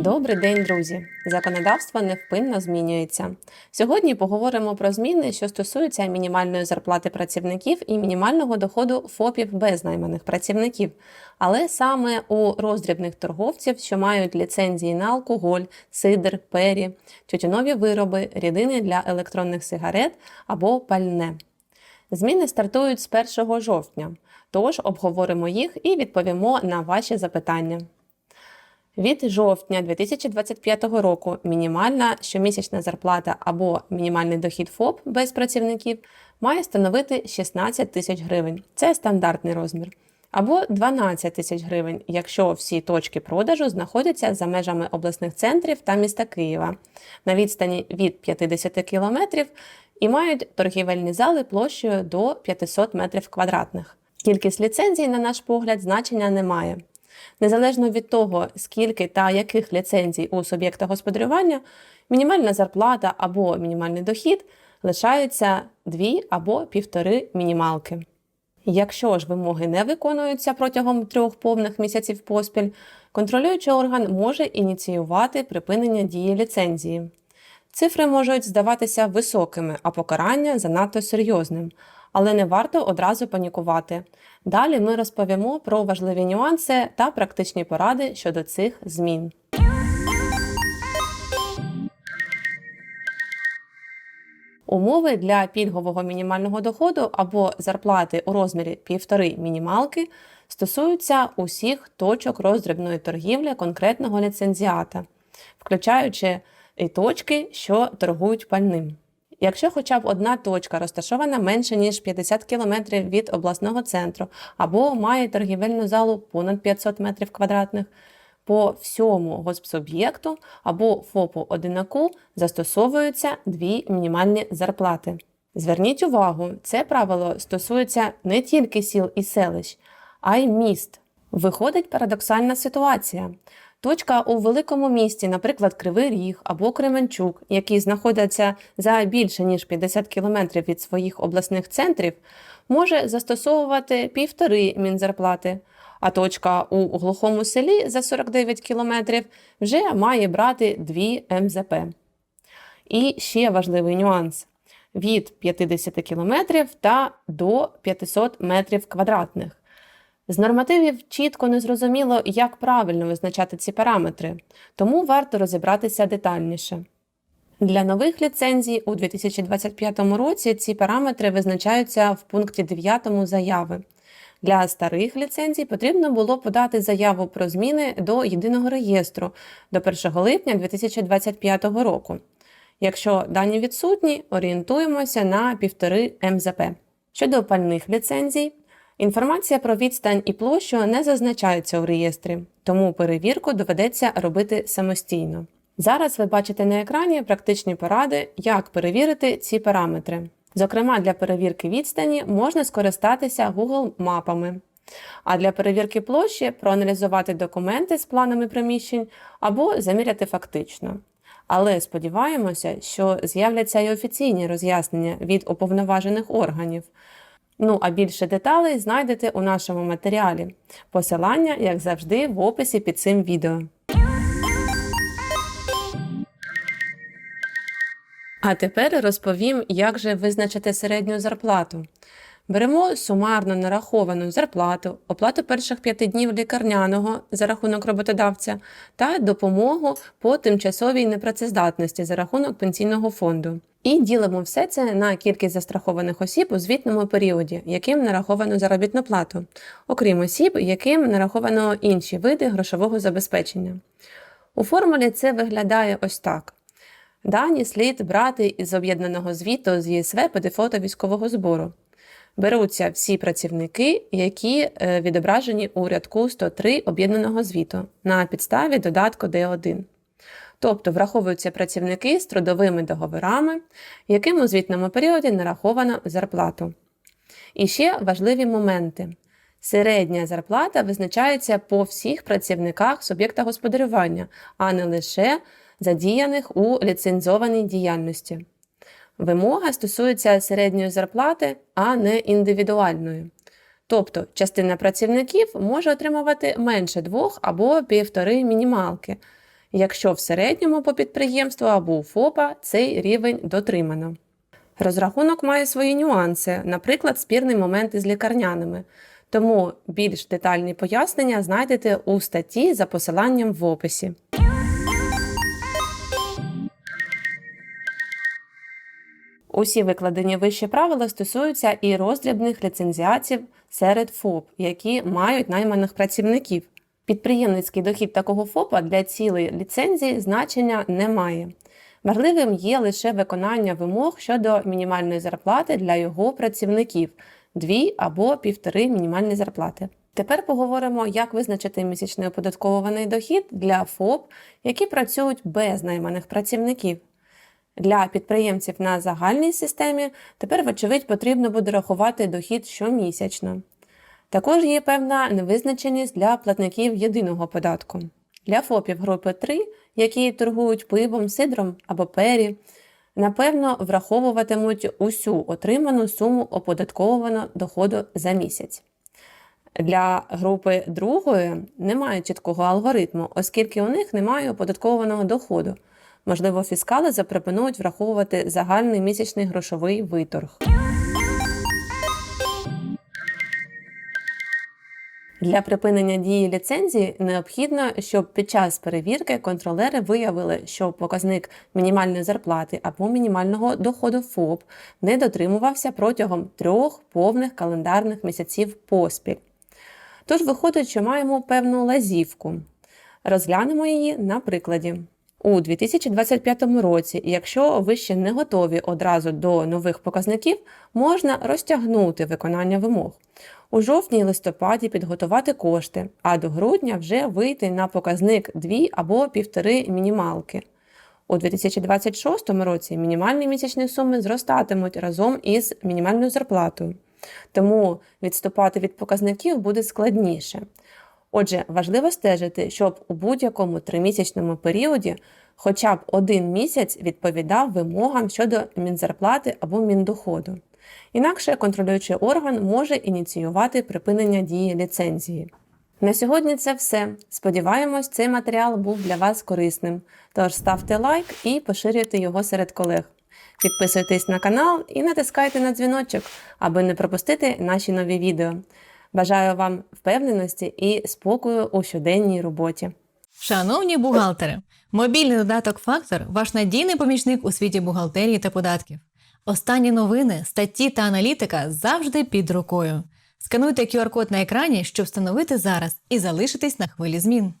Добрий день, друзі! Законодавство невпинно змінюється. Сьогодні поговоримо про зміни, що стосуються мінімальної зарплати працівників і мінімального доходу ФОПів без найманих працівників, але саме у роздрібних торговців, що мають ліцензії на алкоголь, сидр, пері, тютюнові вироби, рідини для електронних сигарет або пальне. Зміни стартують з 1 жовтня, тож обговоримо їх і відповімо на ваші запитання. Від жовтня 2025 року мінімальна щомісячна зарплата або мінімальний дохід ФОП без працівників має становити 16 тисяч гривень. Це стандартний розмір. Або 12 тисяч гривень, якщо всі точки продажу знаходяться за межами обласних центрів та міста Києва на відстані від 50 кілометрів і мають торгівельні зали площею до 500 метрів квадратних. Кількість ліцензій, на наш погляд, значення не має. Незалежно від того, скільки та яких ліцензій у суб'єкта господарювання, мінімальна зарплата або мінімальний дохід лишаються дві або півтори мінімалки. Якщо ж вимоги не виконуються протягом трьох повних місяців поспіль, контролюючий орган може ініціювати припинення дії ліцензії. Цифри можуть здаватися високими, а покарання занадто серйозним, але не варто одразу панікувати. Далі ми розповімо про важливі нюанси та практичні поради щодо цих змін. Умови для пільгового мінімального доходу або зарплати у розмірі півтори мінімалки стосуються усіх точок роздрібної торгівлі конкретного ліцензіата, включаючи і точки, що торгують пальним. Якщо хоча б одна точка розташована менше ніж 50 км від обласного центру, або має торгівельну залу понад 500 метрів квадратних, по всьому госпсуб'єкту або ФОПу одинаку застосовуються дві мінімальні зарплати. Зверніть увагу, це правило стосується не тільки сіл і селищ, а й міст. Виходить парадоксальна ситуація. Точка у великому місті, наприклад, Кривий Ріг або Кременчук, які знаходяться за більше ніж 50 кілометрів від своїх обласних центрів, може застосовувати півтори мінзарплати, а точка у глухому селі за 49 кілометрів вже має брати 2 МЗП. І ще важливий нюанс: від 50 кілометрів та до 500 метрів квадратних. З нормативів чітко не зрозуміло, як правильно визначати ці параметри, тому варто розібратися детальніше. Для нових ліцензій у 2025 році ці параметри визначаються в пункті 9 заяви. Для старих ліцензій потрібно було подати заяву про зміни до єдиного реєстру до 1 липня 2025 року. Якщо дані відсутні, орієнтуємося на 1,5 МЗП. Щодо опальних ліцензій, інформація про відстань і площу не зазначається у реєстрі, тому перевірку доведеться робити самостійно. Зараз ви бачите на екрані практичні поради, як перевірити ці параметри. Зокрема, для перевірки відстані можна скористатися Google мапами. А для перевірки площі проаналізувати документи з планами приміщень або заміряти фактично. Але сподіваємося, що з'являться й офіційні роз'яснення від уповноважених органів. Ну а більше деталей знайдете у нашому матеріалі. Посилання, як завжди, в описі під цим відео. А тепер розповім, як же визначити середню зарплату. Беремо сумарно нараховану зарплату, оплату перших п'яти днів лікарняного за рахунок роботодавця та допомогу по тимчасовій непрацездатності за рахунок пенсійного фонду. І ділимо все це на кількість застрахованих осіб у звітному періоді, яким нараховано заробітну плату, окрім осіб, яким нараховано інші види грошового забезпечення. У формулі це виглядає ось так. Дані слід брати із об'єднаного звіту з ЄСВ ПДФО та військового збору. Беруться всі працівники, які е, відображені у рядку 103 об'єднаного звіту на підставі додатку Д1. Тобто враховуються працівники з трудовими договорами, яким у звітному періоді нараховано зарплату. І ще важливі моменти. Середня зарплата визначається по всіх працівниках суб'єкта господарювання, а не лише задіяних у ліцензованій діяльності. Вимога стосується середньої зарплати, а не індивідуальної. Тобто частина працівників може отримувати менше двох або півтори мінімалки, якщо в середньому по підприємству або у ФОПа цей рівень дотримано. Розрахунок має свої нюанси, наприклад, спірний момент із лікарняними. Тому більш детальні пояснення знайдете у статті за посиланням в описі. Усі викладені вище правила стосуються і роздрібних ліцензіатів серед ФОП, які мають найманих працівників. Підприємницький дохід такого ФОПа для цілей ліцензії значення не має. Важливим є лише виконання вимог щодо мінімальної зарплати для його працівників дві або півтори мінімальні зарплати. Тепер поговоримо, як визначити місячний оподатковуваний дохід для ФОП, які працюють без найманих працівників. Для підприємців на загальній системі тепер, вочевидь, потрібно буде рахувати дохід щомісячно. Також є певна невизначеність для платників єдиного податку. Для ФОПів групи 3, які торгують пивом, сидром або пері, напевно, враховуватимуть усю отриману суму оподатковуваного доходу за місяць. Для групи другої немає чіткого алгоритму, оскільки у них немає оподаткованого доходу. Можливо, фіскали запропонують враховувати загальний місячний грошовий виторг. Для припинення дії ліцензії необхідно, щоб під час перевірки контролери виявили, що показник мінімальної зарплати або мінімального доходу ФОП не дотримувався протягом трьох повних календарних місяців поспіль. Тож виходить, що маємо певну лазівку. Розглянемо її на прикладі. У 2025 році, якщо ви ще не готові одразу до нових показників, можна розтягнути виконання вимог. У жовтні і листопаді підготувати кошти, а до грудня вже вийти на показник 2 або 1,5 мінімалки. У 2026 році мінімальні місячні суми зростатимуть разом із мінімальною зарплатою. Тому відступати від показників буде складніше. Отже, важливо стежити, щоб у будь-якому тримісячному періоді хоча б один місяць відповідав вимогам щодо мінзарплати або міндоходу. Інакше контролюючий орган може ініціювати припинення дії ліцензії. На сьогодні це все. Сподіваємось, цей матеріал був для вас корисним. Тож ставте лайк і поширюйте його серед колег. Підписуйтесь на канал і натискайте на дзвіночок, аби не пропустити наші нові відео. Бажаю вам впевненості і спокою у щоденній роботі. Шановні бухгалтери, мобільний додаток Фактор ваш надійний помічник у світі бухгалтерії та податків. Останні новини, статті та аналітика завжди під рукою. Скануйте QR-код на екрані, щоб встановити зараз і залишитись на хвилі змін.